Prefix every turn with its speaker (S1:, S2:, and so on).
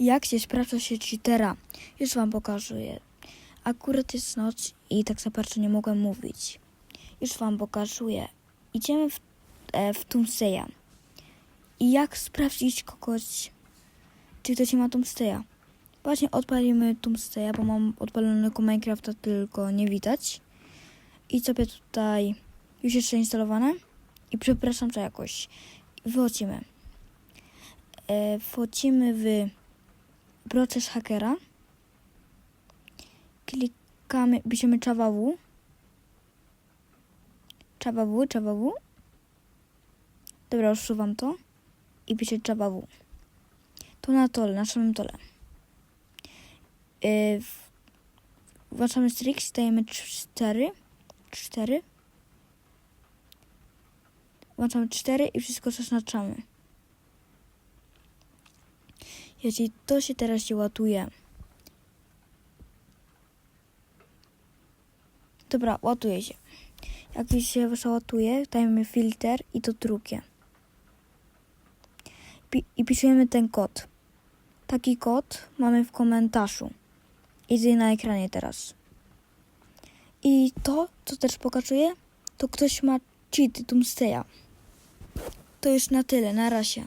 S1: Jak się sprawdza się cheatera? Już wam pokazuję. Akurat jest noc i tak za bardzo nie mogłem mówić. Już wam pokazuję. Idziemy w, e, w Doomsdaya. I jak sprawdzić kogoś, czy ktoś ma Doomsdaya? Właśnie odpalimy Doomsdaya, bo mam odpalonego Minecrafta, tylko nie widać. I sobie tutaj już jest zainstalowane. I przepraszam za jakość. Wychodzimy. E, wchodzimy w proces hakera. Klikamy, piszemy czawawu. Czawawu, czawawu. Dobra, usuwam to. I piszę czawawu. Tu na tole, na samym tole. Yy, włączamy Strix, dajemy 4. 4. Włączamy 4 i wszystko zaznaczamy. Jeśli to się teraz się ładuje. Dobra, ładuje się. Jak już się załaduje, dajemy filtr i to drugie. Pi- I piszemy ten kod. Taki kod mamy w komentarzu. Idzie na ekranie teraz. I to, co też pokazuje, to ktoś ma cheat Doomsdaya. To już na tyle, na razie.